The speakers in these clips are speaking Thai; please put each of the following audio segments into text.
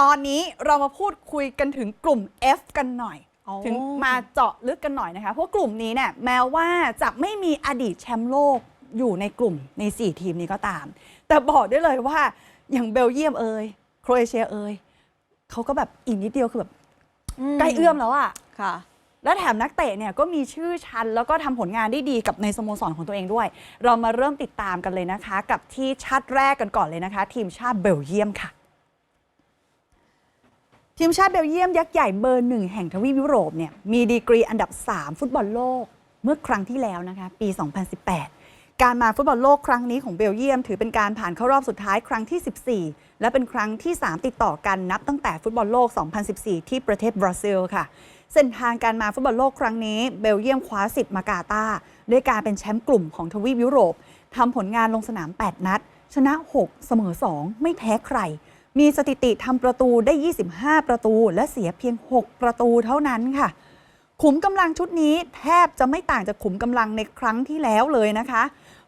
ตอนนี้เรามาพูดคุยกันถึงกลุ่ม F กันหน่อยอ๋อถึงมาเจาะลึกกันหน่อยนะคะ เพราะกลุ่มนี้เนี่ยแม้ว่าจะไม่มีอดีตแชมป์โลกอยู่ในกลุ่มใน 4 ทีมนี้ก็ตาม แต่บอกได้เลยว่าอย่างเบลเยียมเอยโครเอเชียเอยเขาก็แบบอีกนิดเดียวคือแบบใกล้เอื้อมแล้วอะค่ะ และแถมนักเตะเนี่ยก็มีชื่อชันแล้วก็ทำผลงานได้ดีกับในสโมสรของตัวเองด้วย เรามาเริ่มติดตามกันเลยนะคะ กับที่ชาติแรกกันก่อนเลยนะคะ ทีมชาติเบลเยียมค่ะ ทีมชาติเบลเยียมยักษ์ใหญ่เบอร์หนึ่งแห่งทวีปยุโรปเนี่ยมีดีกรีอันดับ 3 ฟุตบอลโลกเมื่อครั้งที่แล้วนะคะปี 2018 การมาฟุตบอลโลกครั้งนี้ของเบลเยียม ถือเป็นการผ่านเข้ารอบสุดท้ายครั้งที่ 14 และเป็นครั้งที่ 3 ติดต่อกันนับตั้งแต่ฟุตบอลโลก 2014 ที่ประเทศบราซิลค่ะ เส้นทางการมาฟุตบอลโลกครั้งนี้เบลเยียมคว้าสิทธิ์มากาตาด้วยการเป็นแชมป์กลุ่มของทวีปยุโรปทำผลงานลงสนาม 8 นัด ชนะ 6 เสมอ 2 ไม่แพ้ใคร มีสถิติทำประตูได้ 25 ประตู และเสียเพียง 6 ประตูเท่านั้นค่ะ ขุมกำลังชุดนี้แทบจะไม่ต่างจากขุมกำลังในครั้งที่แล้วเลยนะคะ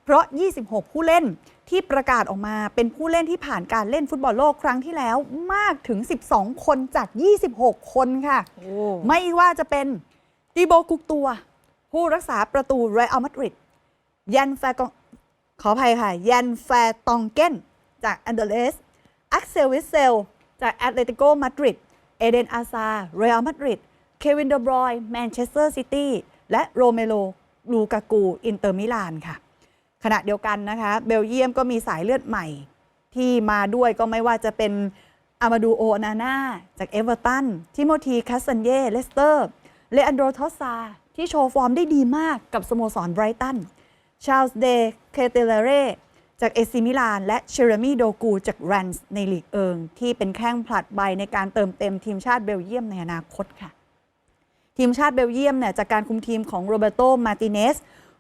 เพราะ 26 ผู้เล่นที่ประกาศออกมาเป็นผู้เล่นที่ผ่านการเล่นฟุตบอลโลกครั้งที่แล้วมากถึง 12 คนจาก 26 คนค่ะ ไม่ว่าจะเป็นดิโบกุกตัว ผู้รักษาประตูเรอัลมาดริดยันแฟกองขออภัยค่ะ ยันแฟตองเกนจากอันเดเลส ซลวิสเซลจากแอตเลติโกมาดริด เอเดนอาซาเรอัลมาดริด เควินเดบรอยแมนเชสเตอร์ซิตี้ และโรเมโลลูกากู อินเตอร์มิลานค่ะ ขณะเดียวกันนะคะ เบลเยียมก็มีสายเลือดใหม่ ที่มาด้วยก็ไม่ว่าจะเป็นอามาดูโอนาน่าจากเอเวอร์ตัน ทิโมธีคาสซันเย่ เลสเตอร์ เลอันโดรทอสซา ที่โชว์ฟอร์มได้ดีมากกับสโมสรไบรตัน ชาลส์เดเคเตเลเร จากเอซิมิลานและเชเรมีโดกูจากแรนส์ในลีกเอิง ที่เป็นแข้งผลัดใบในการเติมเต็มทีมชาติเบลเยียมในอนาคตค่ะ ทีมชาติเบลเยียมเนี่ยจากการคุมทีมของโรเบโตมาติเนส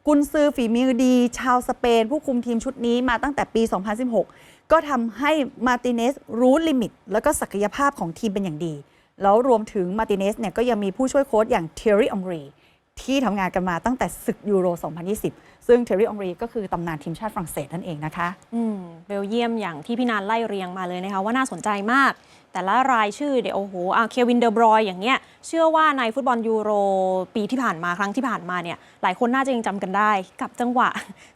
กุนซือฝีมือดี ชาวสเปน ผู้คุมทีมชุดนี้มาตั้งแต่ปี 2016 ก็ทำให้มาติเนสรู้ลิมิต แล้วก็ศักยภาพของทีมเป็นอย่างดี แล้วรวมถึงมาติเนสเนี่ยก็ยังมีผู้ช่วยโค้ชอย่างเทอรี่องรี ที่ทำงานกันมาตั้งแต่ศึกยูโร 2020 ซึ่งเทอร์รี่องรีก็คือตำนานทีมชาติฝรั่งเศสนั่นเองนะคะ อืมเบลเยียมอย่างที่พี่นานไล่เรียงมาเลยนะคะว่าน่าสนใจมาก แต่ละรายชื่อเดี๋ยวโอ้โหอะเควินเดอร์บรอยอย่างเงี้ยเชื่อว่าในฟุตบอลยูโรปีที่ผ่านมาครั้งที่ผ่านมาเนี่ยหลายคนน่าจะยังจำกันได้ กับจังหวะ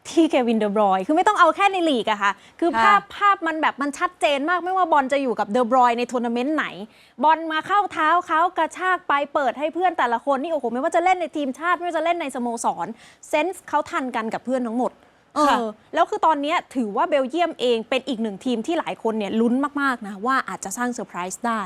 ที่เควินเดอร์บรอยคือไม่ต้องเอาแค่ในลีกอะค่ะคือภาพภาพมันแบบมันชัดเจนมากไม่ว่าบอลจะอยู่กับเดอร์บรอยในทัวร์นาเมนต์ไหน บอลมาเข้าเท้าเขากระชากไปเปิดให้เพื่อนแต่ละคนนี่โอ้โหไม่ว่าจะเล่นในทีมชาติไม่ว่าจะเล่นในสโมสรเซนส์เขาทันกันกับเพื่อนทั้งหมด เออแล้วคือตอนนี้ถือว่าเบลเยียมเองเป็นอีกหนึ่งทีมที่หลายคนเนี่ยลุ้นมาก ๆ นะ ว่าอาจจะสร้างเซอร์ไพรส์ได้